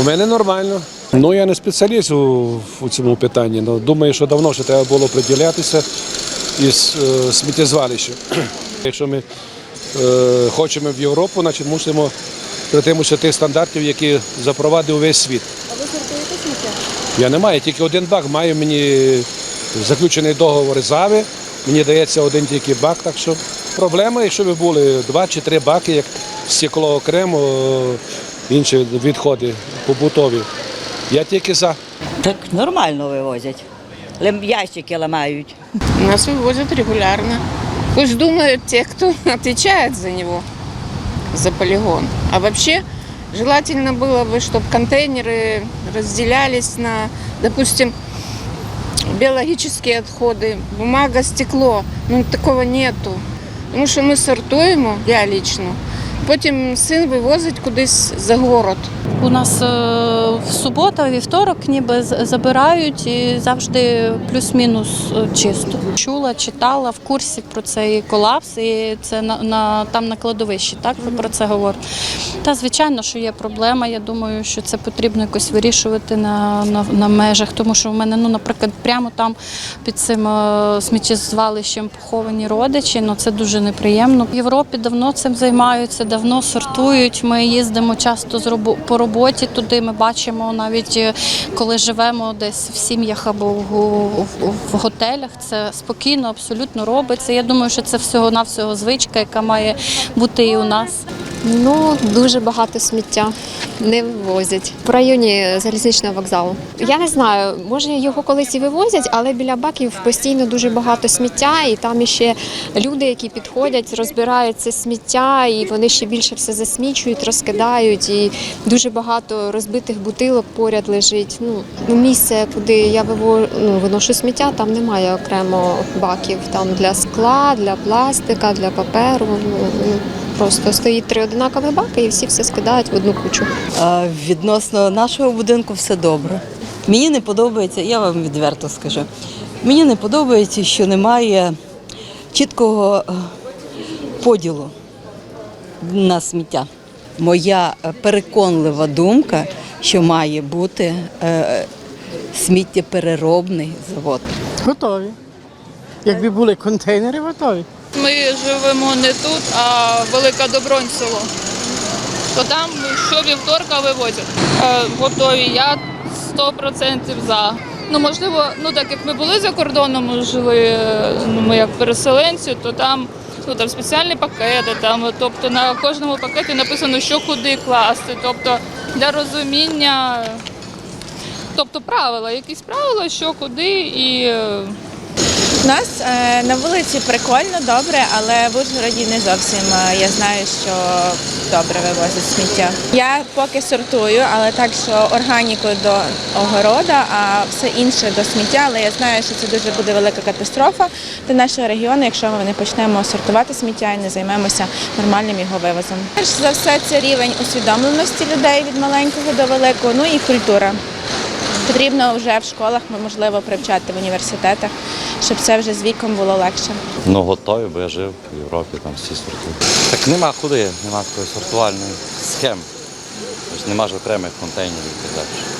У мене нормально. Ну я не спеціаліст у, у цьому питанні. але думаю, що давно ще треба було приділятися із е, сміттєзвалищем. Якщо ми е, хочемо в Європу, значить мусимо притримуватися тих стандартів, які запровадив весь світ. А ви сортуєте сміття? Я не маю, тільки один бак. Маю мені заключений договор з АВИ, мені дається один тільки бак. Так що проблема, якщо б були два чи три баки, як стекло окремо, е, інші відходи побутові. Я тільки за. Так нормально вивозять. Лем- Ящики ламають. У нас вывозят регулярно. Пусть думают те, кто отвечает за него, за полигон. А вообще желательно было бы, чтобы контейнеры разделялись на, допустим, биологические отходы, бумага, стекло. Ну, такого нету. Тому що ми сортуємо, я лично. Потім син вивозить кудись за город. У нас е, в субота, вівторок ніби забирають і завжди плюс-мінус е, чисто. Чула, читала в курсі про цей колапс, і це на, на там на кладовищі. Так ви про це говорите? Та звичайно, що є проблема. Я думаю, що це потрібно якось вирішувати на, на, на межах, тому що в мене, ну, наприклад, прямо там під цим е, сміттєзвалищем поховані родичі. Ну це дуже неприємно. В Європі давно цим займаються, давно сортують. Ми їздимо часто з робо- по роботі туди. Ми бачимо навіть е, коли живемо десь в сім'ях або в, готелях. Це спокійно, абсолютно робиться. Я думаю, що це всього навсього звичка, яка має бути і у нас. Ну, дуже багато сміття не вивозять. В районі залізничного вокзалу. Я не знаю, може його колись і вивозять, але біля баків постійно дуже багато сміття, і там іще люди, які підходять, розбирають це сміття, і вони ще більше все засмічують, розкидають. І дуже багато розбитих бутилок поряд лежить. Ну, місце, куди я виво, ну, виношу сміття, там немає окремо баків. Там для скла, для пластика, для паперу. Ну, ну, Просто стоїть три одинакові баки і всі все скидають в одну кучу. А Відносно нашого будинку все добре. Мені не подобається, я вам відверто скажу. Мені не подобається, що немає чіткого е, поділу на сміття. Моя е, переконлива думка, що має бути е, сміттєпереробний завод. Готові. Якби були контейнери, готові. Ми живемо не тут, а Велика Добронь село. То там щовівторка вивозять. Е, готові. Я 100% за. Ну, можливо, ну так як ми були за кордоном, жили е, ну, ми як переселенці, то там, ну, там спеціальні пакети, там, тобто на кожному пакеті написано, що куди класти. Тобто для розуміння, тобто правила, якісь правила, що куди і. У нас е, на вулиці прикольно, добре, але в Ужгороді не зовсім. е, Я знаю, що добре вивозять сміття. Я поки сортую, але так, що органіку до огорода, а все інше до сміття. Але я знаю, що це дуже буде велика катастрофа для нашого регіону, якщо ми не почнемо сортувати сміття і не займемося нормальним його вивозом. Перш за все, це рівень усвідомленості людей від маленького до великого, ну і культура. Потрібно вже в школах, можливо, привчати в університетах, щоб це вже з віком було легше. Ну, готові, бо я жив в Європі, там всі сортують. Так нема куди, нема такої сортувальної схеми. Нема ж окремих контейнерів і так далі.